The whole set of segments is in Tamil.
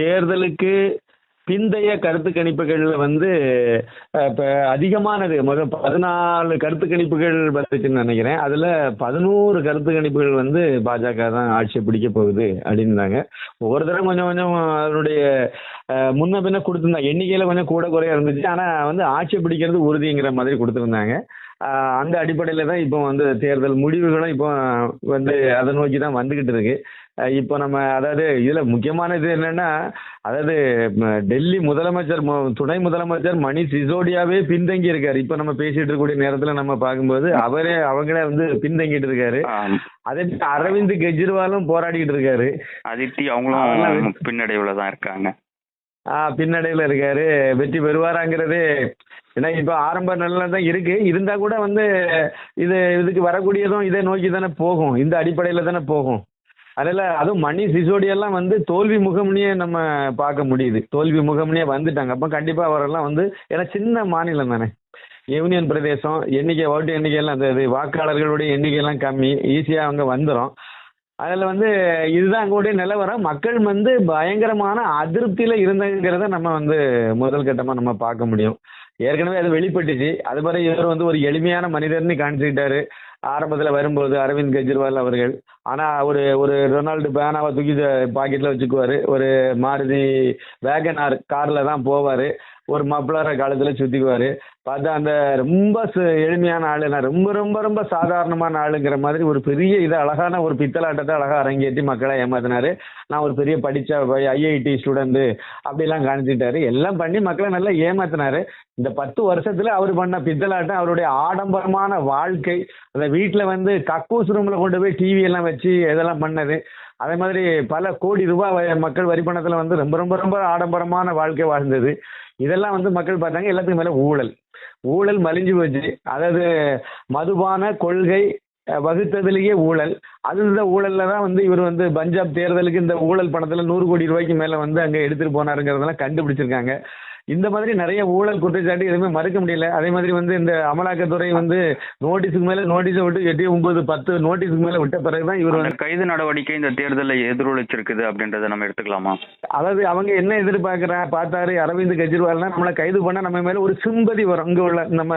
தேர்தலுக்கு பிந்தைய கருத்து கணிப்புகள் வந்து இப்போ அதிகமானது. முதல் பதினாலு கருத்து கணிப்புகள் வந்துச்சுன்னு நினைக்கிறேன். அதுல பதினோரு கருத்து கணிப்புகள் வந்து பாஜக தான் ஆட்சி பிடிக்க போகுது அப்படின்னாங்க. ஒவ்வொரு தடவை கொஞ்சம் கொஞ்சம் அதனுடைய முன்ன பின்ன கொடுத்துருந்தாங்க எண்ணிக்கையில கொஞ்சம் கூட குறையா இருந்துச்சு. ஆனா வந்து ஆட்சி பிடிக்கிறது உறுதிங்கிற மாதிரி கொடுத்துருந்தாங்க. அந்த அடிப்படையில் தான் இப்போ வந்து தேர்தல் முடிவுகளும் இப்போ வந்து அதை நோக்கி தான் வந்துகிட்டு இருக்கு. இப்போ நம்ம அதாவது இதில் முக்கியமான இது என்னன்னா அதாவது டெல்லி முதலமைச்சர் துணை முதலமைச்சர் மணிஷ் சிசோடியாவே பின்தங்கி இருக்காரு. இப்போ நம்ம பேசிட்டு இருக்கக்கூடிய நேரத்தில் நம்ம பார்க்கும்போது அவரே அவங்களே வந்து பின்தங்கிட்டு இருக்காரு. அதே அரவிந்த் கெஜ்ரிவாலும் போராடிக்கிட்டு இருக்காரு. அதித்தி அவங்களும் பின்னடைவுல தான் இருக்காங்க. பின்னடைவில் இருக்காரு. வெற்றி பெறுவாராங்கிறது ஏன்னா இப்போ ஆரம்ப நிலையில தான் இருக்கு. இருந்தா கூட வந்து இது இதுக்கு வரக்கூடியதும் இதை நோக்கி தானே போகும். இந்த அடிப்படையில் தானே போகும். அதில் அதுவும் மணி சிசோடியெல்லாம் வந்து தோல்வி முகம்னே நம்ம பார்க்க முடியுது. தோல்வி முகம்னே வந்துட்டாங்க. அப்போ கண்டிப்பாக அவரெல்லாம் வந்து ஏன்னா சின்ன மாநிலம் தானே. யூனியன் பிரதேசம் எண்ணிக்கை ஓட்டு எண்ணிக்கையெல்லாம் அந்த வாக்காளர்களுடைய எண்ணிக்கையெல்லாம் கம்மி. ஈஸியாக அவங்க வந்துடும் அதில் வந்து இதுதான் அங்களுடைய நிலவரம். மக்கள் வந்து பயங்கரமான அதிருப்தியில் இருந்தாங்கிறத நம்ம வந்து முதல் கட்டமாக நம்ம பார்க்க முடியும். ஏற்கனவே அது வெளிப்பட்டுச்சு. அது மாதிரி இவர் வந்து ஒரு எளிமையான மனிதர்னு காணிச்சுக்கிட்டாரு ஆரம்பத்தில் வரும்போது அரவிந்த் கெஜ்ரிவால் அவர்கள். ஆனால் ஒரு ஒரு ரொனால்டு பேனாவை தூக்கி பாக்கெட்டில் வச்சுக்குவார். ஒரு மாருதி வேகனார் காரில் தான் போவார். ஒரு மப்ளர காலத்தில் சுற்றிக்குவார் பார்த்தா அந்த ரொம்ப ச- எளிமையான ஆளு நான் ரொம்ப ரொம்ப ரொம்ப சாதாரணமான ஆளுங்கிற மாதிரி ஒரு பெரிய இது அழகான ஒரு பித்தலாட்டத்தை அழகா அரங்கேற்றி மக்களை ஏமாத்தினாரு. நான் ஒரு பெரிய படித்த ஐஐடி ஸ்டூடெண்ட்டு அப்படிலாம் காணிச்சிட்டாரு. எல்லாம் பண்ணி மக்களை நல்லா ஏமாத்தினாரு. இந்த பத்து வருஷத்துல அவர் பண்ண பித்தலாட்டம் அவருடைய ஆடம்பரமான வாழ்க்கை அந்த வீட்டில் வந்து கக்கூஸ் ரூமில் கொண்டு போய் டிவி எல்லாம் வச்சு இதெல்லாம் பண்ணது. அதே மாதிரி பல கோடி ரூபாய் வ- மக்கள் வரி பணத்தில் வந்து ரொம்ப ரொம்ப ரொம்ப ஆடம்பரமான வாழ்க்கை வாழ்ந்தது. இதெல்லாம் வந்து மக்கள் பார்த்தாங்க எல்லாத்துக்கும் மேலே ஊழல். ஊழல் மலிஞ்சு போச்சு. அதாவது மதுபான கொள்கை வகுத்ததுலேயே ஊழல். அது இந்த ஊழலில் தான் வந்து இவர் வந்து பஞ்சாப் தேர்தலுக்கு இந்த ஊழல் பணத்தில் நூறு கோடி ரூபாய்க்கு மேலே வந்து அங்கே எடுத்துகிட்டு போனாருங்கிறதெல்லாம் கண்டுபிடிச்சிருக்காங்க. இந்த மாதிரி நிறைய ஊழல் குற்றச்சாட்டு எதுவுமே மறுக்க முடியல. அதே மாதிரி வந்து இந்த அமலாக்கத்துறை வந்து நோட்டீஸுக்கு மேலே நோட்டீஸை விட்டு எட்டு ஒன்பது பத்து நோட்டீஸுக்கு மேலே விட்ட பிறகு தான் இவர் கைது நடவடிக்கை இந்த தேர்தலை எதிரொலிச்சிருக்குது அப்படின்றத நம்ம எடுத்துக்கலாமா? அதாவது அவங்க என்ன எதிர்பார்க்குறா பார்த்தாரு அரவிந்த் கெஜ்ரிவால்னா நம்மளை கைது பண்ணால் நம்ம மேலே ஒரு சிம்பதி வரும். இங்கே உள்ள நம்ம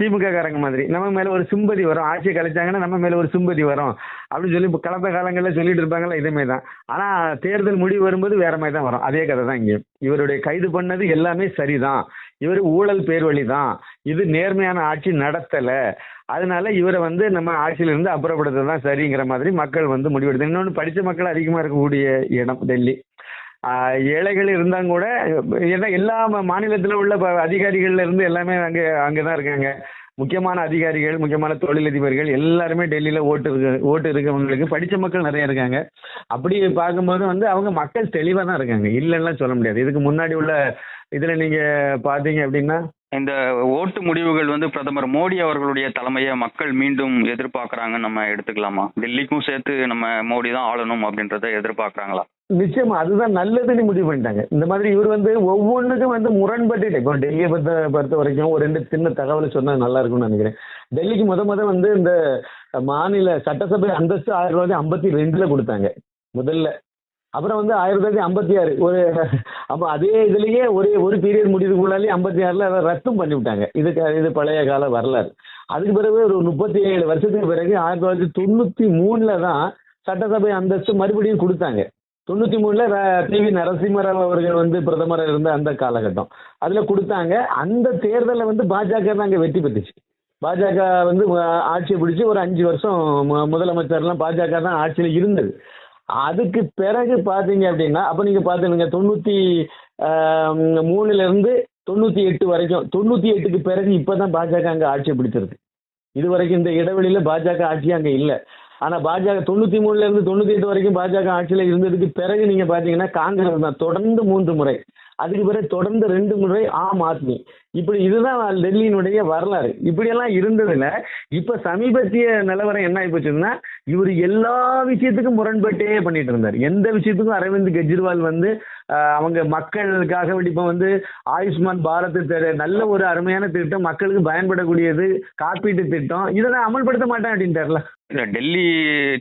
திமுக காரங்க மாதிரி. நம்ம மேலே ஒரு சிம்பதி வரும். ஆட்சியை கழிச்சாங்கன்னா நம்ம மேலே ஒரு சிம்பதி வரும். அப்படின்னு சொல்லி இப்போ கடந்த காலங்களில் சொல்லிட்டு இருப்பாங்களா இதே தான் ஆனால் தேர்தல் முடிவு வரும்போது வேற மாதிரி தான் வரும். அதே கதை தான் இங்கே இவருடைய கைது பண்ணது எல்லாமே சரிதான். இவர் ஊழல் பேர்வழி தான் இது நேர்மையான ஆட்சி நடத்தலை. அதனால இவரை வந்து நம்ம ஆட்சியிலிருந்து அப்புறப்படுத்த தான் சரிங்கிற மாதிரி மக்கள் வந்து முடிவெடுத்து இன்னொன்று படித்த மக்கள் அதிகமாக இருக்கக்கூடிய இடம் டெல்லி. ஏழைகள் இருந்தாங்க கூட ஏன்னா எல்லா மாநிலத்தில் உள்ள அதிகாரிகள்ல இருந்து எல்லாமே அங்கே அங்கே தான் இருக்காங்க. முக்கியமான அதிகாரிகள் முக்கியமான தொழிலதிபர்கள் எல்லாருமே டெல்லியில் ஓட்டு இருக்கு ஓட்டு இருக்கவங்களுக்கு படித்த மக்கள் நிறைய இருக்காங்க. அப்படி பார்க்கும்போது வந்து அவங்க மக்கள் தெளிவாக தான் இருக்காங்க. இல்லைன்னா சொல்ல முடியாது. இதுக்கு முன்னாடி உள்ள இதில் நீங்கள் பார்த்தீங்க அப்படின்னா இந்த ஓட்டு முடிவுகள் வந்து பிரதமர் மோடி அவர்களுடைய தலைமையை மக்கள் மீண்டும் எதிர்பார்க்கறாங்கன்னு நம்ம எடுத்துக்கலாமா? டெல்லிக்கும் சேர்த்து நம்ம மோடி தான் ஆளணும் அப்படின்றத எதிர்பார்க்கறாங்களா? நிச்சயமா அதுதான் நல்லதுன்னு முடிவு பண்ணிட்டாங்க. இந்த மாதிரி இவர் வந்து ஒவ்வொன்றுக்கும் வந்து முரண்பட்டு இப்போ டெல்லியை பொறுத்த பொறுத்த வரைக்கும் ஒரு ரெண்டு சின்ன தகவல் சொன்னா நல்லா இருக்கும்னு நினைக்கிறேன். டெல்லிக்கு முத முத வந்து இந்த மாநில சட்டசபை அந்தஸ்து ஆயிரத்தி தொள்ளாயிரத்தி ஐம்பத்தி ரெண்டுல கொடுத்தாங்க முதல்ல. அப்புறம் வந்து ஆயிரத்தி தொள்ளாயிரத்தி ஐம்பத்தி ஆறு ஒரு அப்போ அதே இதுலயே ஒரே ஒரு பீரியட் முடிவுக்குள்ளாலே ஐம்பத்தி ஆறுல அதை ரத்தும் பண்ணி விட்டாங்க. இதுக்கு இது பழைய கால வரலாறு. அதுக்கு பிறகு ஒரு முப்பத்தி ஏழு வருஷத்துக்கு பிறகு ஆயிரத்தி தொள்ளாயிரத்தி தொண்ணூத்தி மூணுல தான் சட்டசபை அந்தஸ்து மறுபடியும் கொடுத்தாங்க. தொண்ணூத்தி மூணுல டிவி நரசிம்மராவ் அவர்கள் வந்து பிரதமர் இருந்த அந்த காலகட்டம். அதுல கொடுத்தாங்க. அந்த தேர்தலில் வந்து பாஜக தான் அங்கே வெற்றி பெற்றுச்சு. பாஜக வந்து ஆட்சியை பிடிச்சி ஒரு அஞ்சு வருஷம் முதலமைச்சர்லாம் பாஜக தான் ஆட்சியில் இருந்தது. அதுக்கு பிறகு பார்த்தீங்க அப்படின்னா அப்போ நீங்கள் பார்த்துருங்க தொண்ணூற்றி மூணுல இருந்து தொண்ணூற்றி எட்டு வரைக்கும் தொண்ணூற்றி எட்டுக்கு பிறகு இப்போ தான் பாஜக அங்கே ஆட்சியை பிடிச்சிருக்கு. இது வரைக்கும் இந்த இடைவெளியில் பாஜக ஆட்சி அங்கே இல்லை. ஆனா பாஜக தொண்ணூத்தி மூணுல இருந்து தொண்ணூத்தி எட்டு வரைக்கும் பாஜக ஆட்சியில இருந்ததுக்கு பிறகு நீங்க பாத்தீங்கன்னா காங்கிரஸ் தான். தொடர்ந்து மூன்று முறை. அதுக்கு பிறகு தொடர்ந்து ரெண்டு முறை ஆம் ஆத்மி. இப்படி இதுதான் டெல்லியினுடைய வரலாறு. இப்படியெல்லாம் இருந்ததுல இப்ப சமீபத்திய நிலவரம் என்ன ஆகி போச்சுன்னா இவர் எல்லா விஷயத்துக்கும் முரண்பட்டே பண்ணிட்டு இருந்தார். எந்த விஷயத்துக்கும் அரவிந்த் கெஜ்ரிவால் வந்து அவங்க மக்களுக்காக இப்ப வந்து ஆயுஷ்மான் பாரத் நல்ல ஒரு அருமையான திட்டம் மக்களுக்கு பயன்படக்கூடியது காப்பீட்டு திட்டம் இதெல்லாம் அமல்படுத்த மாட்டேன் அப்படின்ட்டார்ல. இல்ல டெல்லி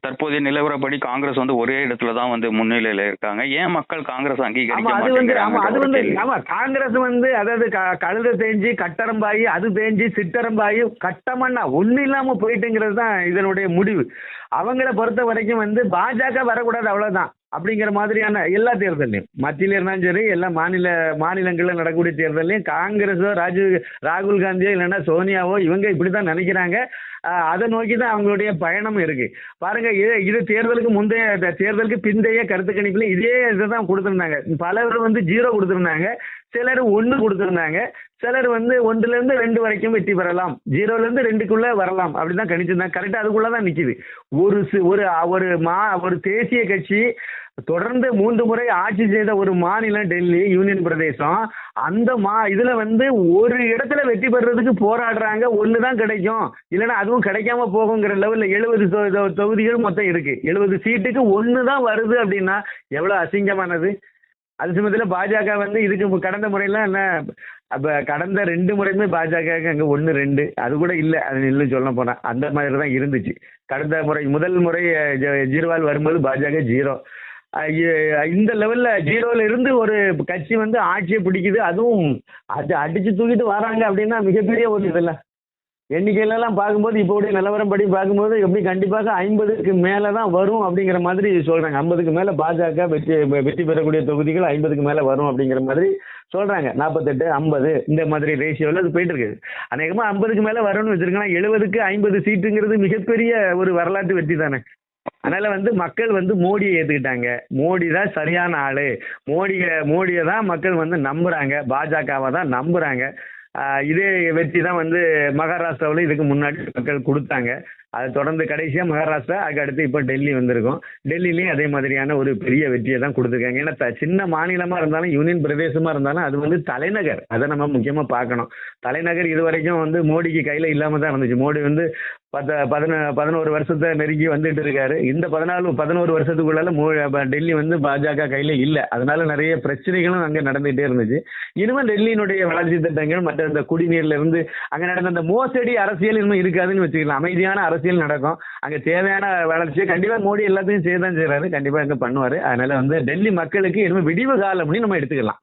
தற்போதைய நிலவரப்படி காங்கிரஸ் வந்து ஒரே இடத்துல தான் வந்து முன்னிலையில இருக்காங்க. ஏன் மக்கள் காங்கிரஸ் அங்கீகரிக்க மாட்டேங்கிறாங்க வந்து ஆமா காங்கிரஸ் வந்து அதாவது கழுதை தேஞ்சு கட்டரம்பாயி அது தேஞ்சு சிட்டரம்பாயி கட்டமண்ணா ஒண்ணு இல்லாம போயிட்டுங்கிறது தான் இதனுடைய முடிவு. அவங்கள பொறுத்த வரைக்கும் வந்து பாஜக வரக்கூடாது அவ்வளவுதான். அப்படிங்கிற மாதிரியான எல்லா தேர்தலையும் மத்தியில் இருந்தாலும் சரி எல்லா மாநில மாநிலங்களில் நடக்கக்கூடிய தேர்தலையும் காங்கிரஸோ ராஜீவ் ராகுல் காந்தியோ இல்லைன்னா சோனியாவோ இவங்க இப்படி தான் நினைக்கிறாங்க அதை நோக்கி தான் அவங்களுடைய பயணம் இருக்கு. பாருங்க இது இது தேர்தலுக்கு முந்தைய தேர்தலுக்கு பிந்தைய கருத்து கணிப்புல இதே இதை தான் கொடுத்துருந்தாங்க. பலர் வந்து ஜீரோ கொடுத்துருந்தாங்க சிலர் ஒன்று கொடுத்துருந்தாங்க. சிலர் வந்து ஒன்றுல இருந்து ரெண்டு வரைக்கும் வெற்றி பெறலாம். ஜீரோல இருந்து ரெண்டுக்குள்ள வரலாம். அப்படிதான் கணிச்சிருந்தாங்க கரெக்டா அதுக்குள்ளதான் நிக்குது. ஒரு ஒரு ஒரு மா ஒரு தேசிய கட்சி தொடர்ந்து மூன்று முறை ஆட்சி செய்த ஒரு மாநிலம் டெல்லி யூனியன் பிரதேசம். அந்த மா இதுல வந்து ஒரு இடத்துல வெற்றி பெறதுக்கு போராடுறாங்க. ஒன்று தான் கிடைக்கும். இல்லைன்னா அதுவும் கிடைக்காம போகுங்கிற லெவல்ல எழுபது தொகுதிகள் மொத்தம் இருக்கு. எழுபது சீட்டுக்கு ஒன்று தான் வருது அப்படின்னா எவ்வளவு அசிங்கமானது? அது சமயத்தில் பாஜக வந்து இதுக்கு கடந்த முறையெல்லாம் என்ன அப்ப கடந்த ரெண்டு முறையுமே பாஜக அங்க ஒன்று ரெண்டு. அது கூட இல்லை. அது இல்லை சொல்ல போனா. அந்த மாதிரி தான் இருந்துச்சு. கடந்த முறை முதல் முறை ஜீரோவால் வரும்போது பாஜக ஜீரோ. இந்த லெவல்ல ஜீரோல இருந்து ஒரு கட்சி வந்து ஆட்சியை பிடிக்குது. அதுவும் அது அடிச்சு தூக்கிட்டு வராங்க அப்படின்னா மிகப்பெரிய ஒரு இதெல்லாம் எண்ணிக்கையிலலாம் பார்க்கும்போது இப்போ உடைய நிலவரம் படி பார்க்கும்போது எப்படி கண்டிப்பாக ஐம்பதுக்கு மேலே தான் வரும் அப்படிங்கிற மாதிரி சொல்கிறாங்க ஐம்பதுக்கு மேலே பாஜக வெற்றி வெற்றி பெறக்கூடிய தொகுதிகள் ஐம்பதுக்கு மேலே வரும் அப்படிங்கிற மாதிரி சொல்கிறாங்க நாற்பத்தெட்டு ஐம்பது இந்த மாதிரி ரேஷியோவில் அது போயிட்டு இருக்குது. அநேகமாக ஐம்பதுக்கு மேலே வரும்னு வச்சுருக்கலாம். எழுபதுக்கு ஐம்பது சீட்டுங்கிறது மிகப்பெரிய ஒரு வரலாற்று வெற்றி தானே. அதனால வந்து மக்கள் வந்து மோடியை ஏத்துக்கிட்டாங்க. மோடி தான் சரியான ஆளு. மோடிய மோடியை தான் மக்கள் வந்து நம்புறாங்க. பாஜகவை தான் நம்புறாங்க. இதே வெற்றி தான் வந்து மகாராஷ்டிராவில் இதுக்கு முன்னாடி மக்கள் கொடுத்தாங்க. அது தொடர்ந்து கடைசியாக மகாராஷ்டிரா அதுக்கு அடுத்து இப்போ டெல்லி வந்திருக்கும். டெல்லிலையும் அதே மாதிரியான ஒரு பெரிய வெற்றியை தான் கொடுத்துருக்காங்க. ஏன்னா சின்ன மாநிலமாக இருந்தாலும் யூனியன் பிரதேசமாக இருந்தாலும் அது வந்து தலைநகர். அதை நம்ம முக்கியமாக பார்க்கணும். தலைநகர் இது வரைக்கும் வந்து மோடிக்கு கையில் இல்லாமல் தான் இருந்துச்சு. மோடி வந்து பத்த பதின பதினோரு வருஷத்தை நெருங்கி வந்துட்டு இருக்காரு. இந்த பதினாலு பதினோரு வருஷத்துக்குள்ளால மோ டெல்லி வந்து பாஜக கையில இல்லை. அதனால நிறைய பிரச்சனைகளும் அங்கே நடந்துகிட்டே இருந்துச்சு. இனிமேல் டெல்லியினுடைய வளர்ச்சி திட்டங்கள் மற்ற இந்த குடிநீர்ல இருந்து அங்கே நடந்த அந்த மோசடி அரசியல் இன்னும் இருக்காதுன்னு வச்சுக்கலாம். அமைதியான அரசியல் நடக்கும். அங்க தேவையான வளர்ச்சியை கண்டிப்பா மோடி எல்லாத்தையும் செய்யதான் செய்யறாரு கண்டிப்பா இங்க பண்ணுவாரு. அதனால வந்து டெல்லி மக்களுக்கு இனிமே விடிவு காலம்னு நம்ம எடுத்துக்கலாம்.